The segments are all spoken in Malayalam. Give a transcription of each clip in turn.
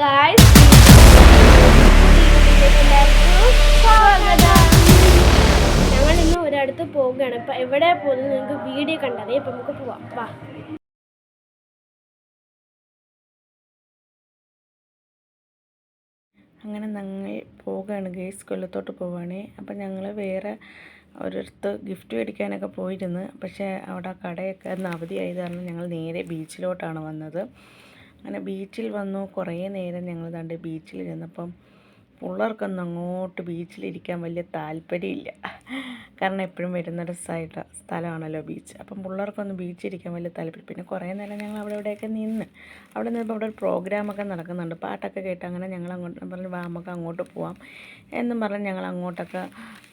ഗായ്സ് ഞങ്ങൾ ഇന്ന് ഒരിടത്ത് പോവുകയാണ്. ഇപ്പൊ എവിടെ പോകുന്നത് നിങ്ങൾക്ക് വീഡിയോ കണ്ടതേ ഇപ്പൊ നമുക്ക് പോവാം. വാ. അങ്ങനെ ഞങ്ങൾ പോവുകയാണ് ഗേസ്. കൊല്ലത്തോട്ട് പോവുകയാണ് അപ്പം ഞങ്ങൾ വേറെ ഒരിടത്ത് ഗിഫ്റ്റ് മേടിക്കാനൊക്കെ പോയിരുന്നു. പക്ഷേ അവിടെ കടയൊക്കെ അന്ന് അവധിയായത് കാരണം ഞങ്ങൾ നേരെ ബീച്ചിലോട്ടാണ് വന്നത്. അങ്ങനെ ബീച്ചിൽ വന്നു. കുറേ നേരം ഞങ്ങൾ ദാണ്ട് ബീച്ചിൽ ചെന്നപ്പം പിള്ളേർക്കൊന്നും അങ്ങോട്ട് ബീച്ചിലിരിക്കാൻ വലിയ താല്പര്യമില്ല. കാരണം എപ്പോഴും വരുന്നൊരു സൈഡ് സ്ഥലമാണല്ലോ ബീച്ച്. അപ്പം പിള്ളേർക്കൊന്നും ബീച്ചിലിരിക്കാൻ വലിയ താല്പര്യം. പിന്നെ കുറേ നേരം ഞങ്ങൾ അവിടെ ഇവിടെയൊക്കെ നിന്ന്. അവിടെ നിന്ന് അവിടെ ഒരു പ്രോഗ്രാമൊക്കെ നടക്കുന്നുണ്ട്. പാട്ടൊക്കെ കേട്ട് അങ്ങനെ ഞങ്ങൾ അങ്ങോട്ട് പറഞ്ഞു വാ നമുക്ക് അങ്ങോട്ട് പോവാം. എന്നും പറഞ്ഞ് ഞങ്ങൾ അങ്ങോട്ടൊക്കെ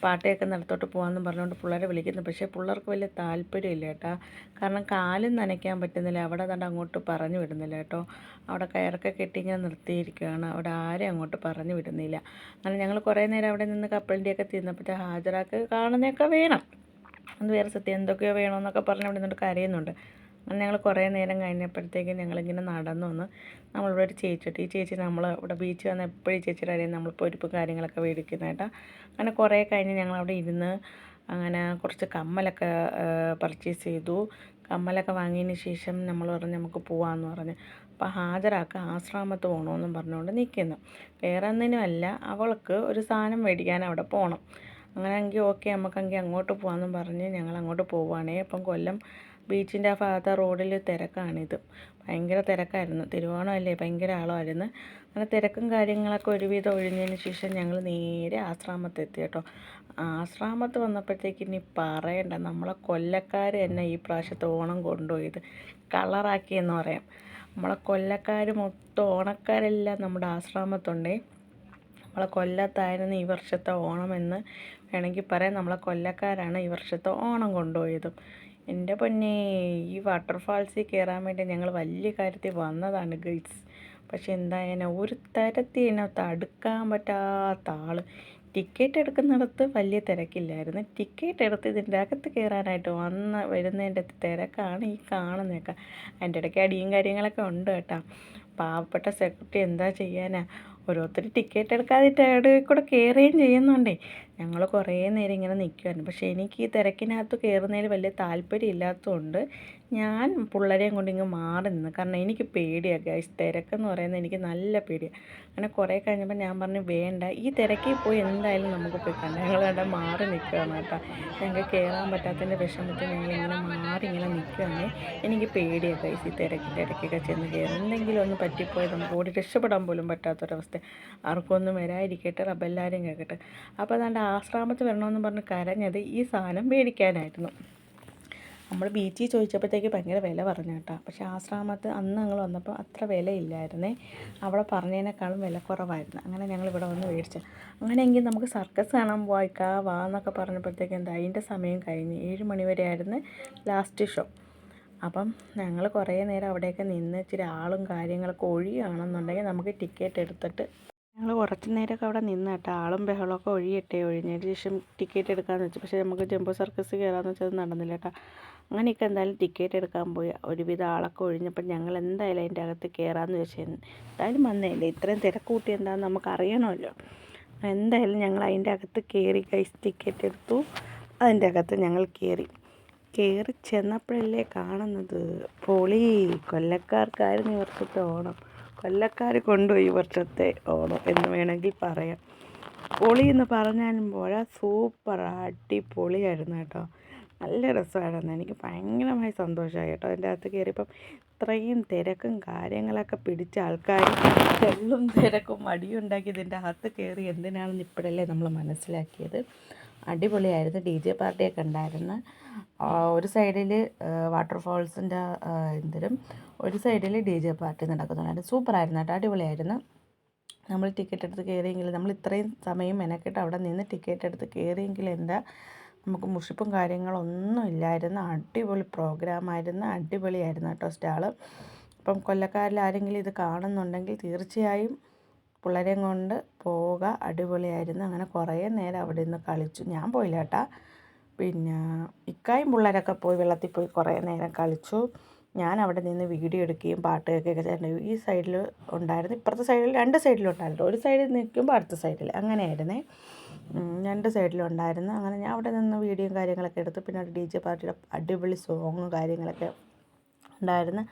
പാട്ടയൊക്കെ നടത്തോട്ട് പോകാമെന്നും പറഞ്ഞുകൊണ്ട് പിള്ളേരെ വിളിക്കുന്നു. പക്ഷേ പിള്ളേർക്ക് വലിയ താല്പര്യമില്ല കേട്ടോ. കാരണം കാലും നനയ്ക്കാൻ പറ്റുന്നില്ല. അവിടെ തന്നെ അങ്ങോട്ട് പറഞ്ഞു വിടുന്നില്ല കേട്ടോ. അവിടെ കയറൊക്കെ കെട്ടി ഇങ്ങനെ നിർത്തിയിരിക്കുകയാണ്. അവിടെ ആരെയും അങ്ങോട്ട് പറഞ്ഞു വിടുന്നില്ല. അങ്ങനെ ഞങ്ങൾ കുറേ നേരം അവിടെ നിന്ന് കപ്പലിന്റെയൊക്കെ തിന്നപ്പോഴത്തെ ഹാജറാക്ക് കാണുന്നതൊക്കെ വേണം. അത് വേറെ സത്യം. എന്തൊക്കെയോ വേണമെന്നൊക്കെ പറഞ്ഞ് അവിടെ നിന്നിട്ട് കരയുന്നുണ്ട്. അങ്ങനെ ഞങ്ങൾ കുറേ നേരം കഴിഞ്ഞപ്പോഴത്തേക്ക് ഞങ്ങളിങ്ങനെ നടന്നു വന്ന് നമ്മളിവിടെ ഒരു ചേച്ചിട്ട് ഈ ചേച്ചി നമ്മൾ ഇവിടെ ബീച്ച് വന്ന് എപ്പോഴും ചേച്ചിയുടെ അറിയാം നമ്മൾ പൊരിപ്പ് കാര്യങ്ങളൊക്കെ മേടിക്കുന്നതായിട്ടാ അങ്ങനെ കുറേ കഴിഞ്ഞ് ഞങ്ങളവിടെ ഇരുന്ന് അങ്ങനെ കുറച്ച് കമ്മലൊക്കെ പർച്ചേസ് ചെയ്തു. കമ്മലൊക്കെ വാങ്ങിയതിന് ശേഷം നമ്മൾ പറഞ്ഞു നമുക്ക് പോവാമെന്ന് പറഞ്ഞ്. അപ്പോൾ ഹാജരാക്കാൻ ആശ്രാമത്ത് പോകണമെന്നും പറഞ്ഞുകൊണ്ട് നിൽക്കുന്നു. വേറെ ഒന്നിനുമല്ല അവൾക്ക് ഒരു സാധനം മേടിക്കാൻ അവിടെ പോകണം. അങ്ങനെയെങ്കിൽ ഓക്കെ നമുക്കെങ്കിൽ അങ്ങോട്ട് പോകാമെന്നും പറഞ്ഞ് ഞങ്ങൾ അങ്ങോട്ട് പോവുകയാണേ. അപ്പം കൊല്ലം ബീച്ചിന്റെ ആ ഭാഗത്തെ റോഡിൽ തിരക്കാണിത്. ഭയങ്കര തിരക്കായിരുന്നു. തിരുവോണമല്ലേ ഭയങ്കര ആളുമായിരുന്നു അങ്ങനെ തിരക്കും കാര്യങ്ങളൊക്കെ ഒരുവിധം ഒഴിഞ്ഞതിന് ശേഷം ഞങ്ങൾ നേരെ ആശ്രാമത്തെത്തി കേട്ടോ. ആശ്രാമത്ത് വന്നപ്പോഴത്തേക്ക് ഇനി പറയണ്ട. നമ്മളെ കൊല്ലക്കാർ തന്നെ ഈ പ്രാവശ്യത്തെ ഓണം കൊണ്ടുപോയത് കളറാക്കിയെന്ന് പറയാം. നമ്മളെ കൊല്ലക്കാർ മൊത്തം ഓണക്കാരെല്ലാം നമ്മുടെ ആശ്രമത്തുണ്ട്. നമ്മളെ കൊല്ലത്തായിരുന്നു ഈ വർഷത്തെ ഓണം എന്ന് വേണമെങ്കിൽ പറയാം. നമ്മളെ കൊല്ലക്കാരാണ് ഈ വർഷത്തെ ഓണം കൊണ്ടുപോയതും. എന്റെ പൊന്നെ ഈ വാട്ടർഫാൾസിൽ കയറാൻ വേണ്ടി ഞങ്ങൾ വലിയ കാര്യത്തിൽ വന്നതാണ് ഗൈഡ്സ് പക്ഷെ എന്തായാലും ഒരു തരത്തിൽ ഇതിനകത്ത് അടുക്കാൻ പറ്റാത്ത ആൾ ടിക്കറ്റ് എടുക്കുന്നിടത്ത് വലിയ തിരക്കില്ലായിരുന്നു. ടിക്കറ്റ് എടുത്ത് ഇതിന്റെ അകത്ത് കയറാനായിട്ട് വന്ന് വരുന്നതിന്റെ തിരക്കാണ് ഈ കാണുന്നതൊക്കെ. അതിന്റെ ഇടയ്ക്ക് അടിയും കാര്യങ്ങളൊക്കെ ഉണ്ട് കേട്ടോ. പാവപ്പെട്ട സെക്യൂരിറ്റി എന്താ ചെയ്യാനാ? ഓരോരുത്തർ ടിക്കറ്റ് എടുക്കാതിട്ട് അവിടെ കൂടെ കയറുകയും ചെയ്യുന്നുണ്ടേ. ഞങ്ങൾ കുറേ നേരം ഇങ്ങനെ നിൽക്കുമായിരുന്നു പക്ഷേ എനിക്ക് ഈ തിരക്കിനകത്ത് കയറുന്നതിൽ വലിയ താല്പര്യം ഇല്ലാത്തതുകൊണ്ട് ഞാൻ പിള്ളേരെയും കൊണ്ട് ഇങ്ങ് മാറി നിന്ന്. കാരണം എനിക്ക് പേടിയാണ് ഗൈസ് തിരക്കെന്ന് പറയുന്നത് എനിക്ക് നല്ല പേടിയാണ് അങ്ങനെ കുറേ കഴിഞ്ഞപ്പോൾ ഞാൻ പറഞ്ഞു വേണ്ട. ഈ തിരക്കിൽ പോയി എന്തായാലും നമുക്ക് പോയി കണ്ട ഞങ്ങൾ അവിടെ മാറി നിൽക്കുകയാണ് കേട്ടോ. ഞങ്ങൾക്ക് കയറാൻ പറ്റാത്തതിന്റെ വിഷമത്തിൽ ഞങ്ങൾ ഇങ്ങനെ മാറി ഇങ്ങനെ നിൽക്കുകയാണ്. എനിക്ക് പേടിയാണ് ഗൈസ് ഈ തിരക്കിന്റെ ഇടയ്ക്കൊക്കെ ചെന്ന് കയറും എന്തെങ്കിലും ഒന്ന് പറ്റിപ്പോയി നമുക്ക് ഓടി രക്ഷപ്പെടാൻ പോലും പറ്റാത്തൊരവസ്ഥ ആർക്കൊന്നും വരാതിരിക്കട്ടെ റബ്ബെല്ലാവരും കേൾക്കട്ടെ. അപ്പോൾ അതാണ്ട് ആശ്രാമത്ത് വരണമെന്ന് പറഞ്ഞ് കരഞ്ഞത് ഈ സാധനം മേടിക്കാനായിരുന്നു. നമ്മൾ ബീച്ചിൽ ചോദിച്ചപ്പോഴത്തേക്ക് ഭയങ്കര വില പറഞ്ഞു കേട്ടോ. പക്ഷേ ആശ്രാമത്ത് അന്ന് ഞങ്ങൾ വന്നപ്പോൾ അത്ര വിലയില്ലായിരുന്നേ. അവിടെ പറഞ്ഞതിനേക്കാളും വില കുറവായിരുന്നു. അങ്ങനെ ഞങ്ങൾ ഇവിടെ വന്ന് മേടിച്ചു. അങ്ങനെയെങ്കിൽ നമുക്ക് സർക്കസ് കാണാൻ പോയിക്കാ വാ എന്നൊക്കെ പറഞ്ഞപ്പോഴത്തേക്ക് എന്താ അതിന്റെ സമയം കഴിഞ്ഞ് ഏഴ് മണി വരെ ആയിരുന്നു ലാസ്റ്റ് ഷോ അപ്പം ഞങ്ങൾ കുറേ നേരം അവിടെയൊക്കെ നിന്ന് ഇച്ചിരി ആളും കാര്യങ്ങളൊക്കെ ഒഴിയുകയാണെന്നുണ്ടെങ്കിൽ നമുക്ക് ടിക്കറ്റ് എടുത്തിട്ട് ഞങ്ങൾ കുറച്ച് നേരമൊക്കെ അവിടെ നിന്ന് കേട്ടോ. ആളും ബഹളമൊക്കെ ഒഴിയട്ടെ. ഒഴിഞ്ഞതിന് ശേഷം ടിക്കറ്റ് എടുക്കാമെന്ന് വെച്ചു. പക്ഷേ നമുക്ക് ജംബോ സർക്കസ് കയറാമെന്ന് വെച്ചാൽ നടന്നില്ല കേട്ടോ. അങ്ങനെയൊക്കെ എന്തായാലും ടിക്കറ്റ് എടുക്കാൻ പോയി. ഒരുവിധ ആളൊക്കെ ഒഴിഞ്ഞപ്പോൾ ഞങ്ങൾ എന്തായാലും അതിന്റെ അകത്ത് കയറാമെന്ന് വെച്ചു എന്തായാലും വന്നതല്ലേ? ഇത്രയും തിരക്ക് എന്താണെന്ന് നമുക്ക് അറിയണമല്ലോ. എന്തായാലും ഞങ്ങൾ അതിന്റെ അകത്ത് കയറി കൈസ് ടിക്കറ്റ് എടുത്തു. അതിന്റെ അകത്ത് ഞങ്ങൾ കയറി കയറി ചെന്നപ്പോഴല്ലേ കാണുന്നത്? പൊളി കൊല്ലക്കാർക്കായിരുന്നു ഇവർക്ക് ഓണം കൊല്ലക്കാർ കൊണ്ടുപോയി വർഷത്തെ ഓണം എന്ന് വേണമെങ്കിൽ പറയാം. പൊളി എന്ന് പറഞ്ഞാലും പോരാ. സൂപ്പർ അടിപൊളിയായിരുന്നു കേട്ടോ. നല്ല രസമായിരുന്നു. എനിക്ക് ഭയങ്കരമായി സന്തോഷമായി കേട്ടോ. അതിന്റെ അകത്ത് കയറിയപ്പം ഇത്രയും തിരക്കും കാര്യങ്ങളൊക്കെ പിടിച്ച ആൾക്കാർ തെള്ളും തിരക്കും മടിയുണ്ടാക്കി ഇതിന്റെ അകത്ത് കയറി എന്തിനാണെന്ന് ഇപ്പോഴല്ലേ നമ്മൾ മനസ്സിലാക്കിയത്. അടിപൊളിയായിരുന്നു. ഡി ജെ പാർട്ടിയൊക്കെ ഉണ്ടായിരുന്നു ഒരു സൈഡിൽ വാട്ടർഫോൾസിന്റെ എന്തിനും ഒരു സൈഡിൽ ഡി ജെ പാർട്ടി നടക്കുന്നുണ്ടായിരുന്നു സൂപ്പറായിരുന്നു കേട്ടോ അടിപൊളിയായിരുന്നു. നമ്മൾ ടിക്കറ്റ് എടുത്ത് കയറിയെങ്കിൽ നമ്മൾ ഇത്രയും സമയം മെനക്കെട്ട് അവിടെ നിന്ന് ടിക്കറ്റ് എടുത്ത് കയറിയെങ്കിൽ എന്താ? നമുക്ക് മുഷിപ്പും കാര്യങ്ങളൊന്നും ഇല്ലായിരുന്നു. അടിപൊളി പ്രോഗ്രാമായിരുന്നു അടിപൊളിയായിരുന്നു കേട്ടോ സ്റ്റാൾ. അപ്പം കൊല്ലക്കാരിൽ ആരെങ്കിലും ഇത് കാണുന്നുണ്ടെങ്കിൽ തീർച്ചയായും പിള്ളേരെയും കൊണ്ട് പോവുക അടിപൊളിയായിരുന്നു. അങ്ങനെ കുറേ നേരം അവിടെ നിന്ന് കളിച്ചു. ഞാൻ പോയില്ല കേട്ടാ. പിന്നെ ഇക്കായും പിള്ളേരൊക്കെ പോയി വെള്ളത്തിൽ പോയി കുറേ നേരം കളിച്ചു. ഞാൻ അവിടെ നിന്ന് വീഡിയോ എടുക്കുകയും പാട്ട് കേൾക്കുകയൊക്കെ ചെയ്തിട്ടുണ്ട് ഈ സൈഡിൽ ഉണ്ടായിരുന്നു. ഇപ്പുറത്തെ സൈഡിൽ രണ്ട് സൈഡിലും ഉണ്ടായിരുന്നു. ഒരു സൈഡിൽ നിൽക്കുമ്പോൾ അടുത്ത സൈഡിൽ അങ്ങനെയായിരുന്നേ. രണ്ട് സൈഡിലും ഉണ്ടായിരുന്നു. അങ്ങനെ ഞാൻ അവിടെ നിന്ന് വീഡിയോയും കാര്യങ്ങളൊക്കെ എടുത്തു പിന്നെ ഡി ജെ പാർട്ടിയുടെ അടിപൊളി സോങ്ങും കാര്യങ്ങളൊക്കെ ഉണ്ടായിരുന്നു.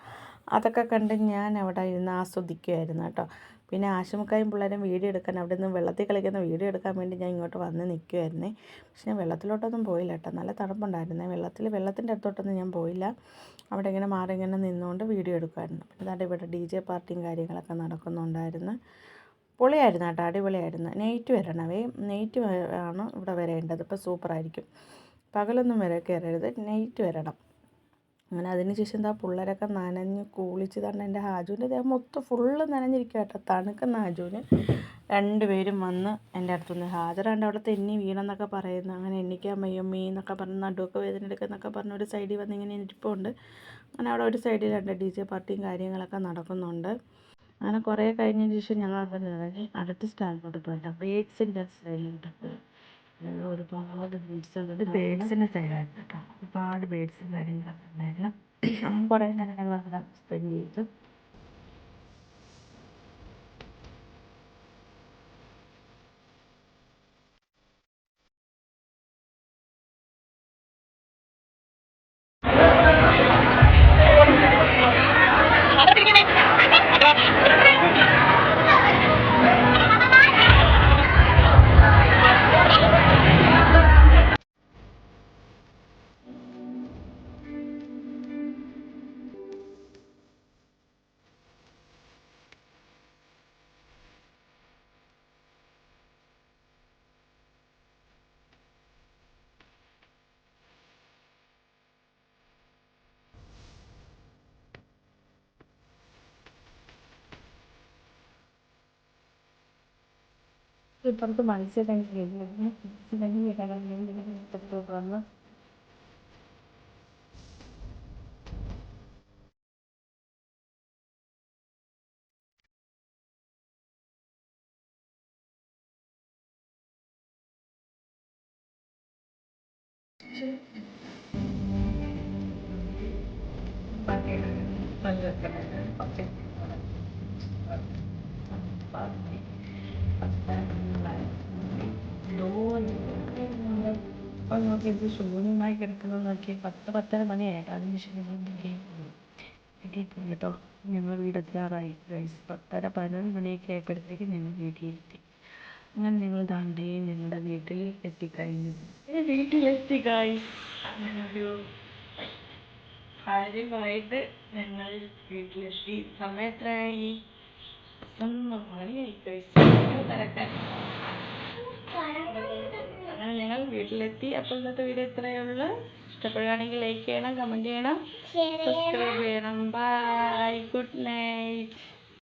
അതൊക്കെ കണ്ട് ഞാൻ അവിടെ ഇരുന്ന് ആസ്വദിക്കുമായിരുന്നു കേട്ടോ. പിന്നെ ആശുമുക്കായും പിള്ളേരും വീഡിയോ എടുക്കാൻ അവിടെ നിന്ന് വെള്ളത്തിൽ കളിക്കുന്ന വീഡിയോ എടുക്കാൻ വേണ്ടി ഞാൻ ഇങ്ങോട്ട് വന്ന് നിൽക്കുമായിരുന്നേ പക്ഷെ ഞാൻ വെള്ളത്തിലോട്ടൊന്നും പോയില്ല കേട്ടോ. നല്ല തണുപ്പുണ്ടായിരുന്നേ. വെള്ളത്തിൽ വെള്ളത്തിന്റെ അടുത്തോട്ടൊന്നും ഞാൻ പോയില്ല. അവിടെ ഇങ്ങനെ മാറി ഇങ്ങനെ നിന്നുകൊണ്ട് വീഡിയോ എടുക്കുമായിരുന്നു പിന്നെ അവിടെ ഇവിടെ ഡി ജെ പാർട്ടിയും കാര്യങ്ങളൊക്കെ നടക്കുന്നുണ്ടായിരുന്നു. പൊളിയായിരുന്നു കേട്ടോ. അടിപൊളിയായിരുന്നു. നൈറ്റ് വരണവേ. നൈറ്റ് ആണ് ഇവിടെ വരേണ്ടത്. ഇപ്പോൾ സൂപ്പറായിരിക്കും. പകലൊന്നും വരെ കയറരുത്. നൈറ്റ് വരണം. അങ്ങനെ അതിന് ശേഷം എന്താ പിള്ളേരൊക്കെ നനഞ്ഞ് കുളിച്ച് തന്നെ എന്റെ ഹാജുവിന്റെ ദേഹം മൊത്തം ഫുള്ള് നനഞ്ഞിരിക്കുക കേട്ടോ. തണുക്കുന്ന ഹാജുവിന് രണ്ടുപേരും വന്ന് എന്റെ അടുത്തുനിന്ന് ഹാജരാണ്ട് അവിടെ തെന്നി വീണെന്നൊക്കെ പറയുന്നു. അങ്ങനെ എണ്ണിക്കാൻ വയ്യമ്മീ എന്നൊക്കെ പറഞ്ഞ് നടുവൊക്കെ വേദന എടുക്കുന്നൊക്കെ പറഞ്ഞ് ഒരു സൈഡിൽ വന്ന് ഇങ്ങനെ ഇരിപ്പുണ്ട്. അങ്ങനെ അവിടെ ഒരു സൈഡിൽ രണ്ട് ഡി ജെ പാർട്ടിയും കാര്യങ്ങളൊക്കെ നടക്കുന്നുണ്ട്. അങ്ങനെ കുറേ കഴിഞ്ഞതിന് ശേഷം ഞങ്ങൾ അടുത്ത സ്റ്റാൻഡിലോട്ട് പോയിട്ട് ബേഡ്സിന്റെ സൈഡിലോട്ട് ഒരുപാട് ബേഡ്സ് ഉണ്ട് ബേഡ്സിന്റെ സൈഡായിരുന്നു കേട്ടോ. ഒരുപാട് ബേഡ്സും കാര്യങ്ങളൊക്കെ ഉണ്ടായിരുന്നു കുറേ നേരം ഞങ്ങൾ അവിടെ സ്പെൻഡ് ചെയ്തു. ഇപ്പുറത്ത് മത്സ്യബന്ധനം മത്സ്യബന്ധനം വന്ന്? അപ്പോൾ ഇത് ശൂന്യമായി കിടക്കുന്നത് നോക്കി പത്ത് പത്തര മണിയായി. അതിന് ശേഷം വീട്ടിൽ കേട്ടോ ഞങ്ങൾ വീടെത്താറായി ഗൈസ് പത്തര പതിനൊന്ന് മണിയൊക്കെ ആയപ്പോഴത്തേക്ക് ഞങ്ങൾ വീട്ടിലെത്തി. അങ്ങനെ ഞങ്ങൾ താണ്ടേ ഞങ്ങളുടെ വീട്ടിൽ എത്തിക്കഴിഞ്ഞു. വീട്ടിലെത്തി ഗൈസ് അങ്ങനൊരു കാര്യമായിട്ട് ഞങ്ങൾ വീട്ടിലെത്തി. സമയം എത്രയായി? ഒന്ന് മണിയായി ഗൈസ് തിരക്കാൻ അങ്ങനെ ഞങ്ങൾ വീട്ടിലെത്തി. അപ്പോൾ ഇന്നത്തെ വീഡിയോ ഇത്രയേ ഉള്ളൂ. ഇഷ്ടപ്പെടുകയാണെങ്കിൽ ലൈക്ക് ചെയ്യണം കമന്റ് ചെയ്യണം സബ്സ്ക്രൈബ് ചെയ്യണം. Bye good night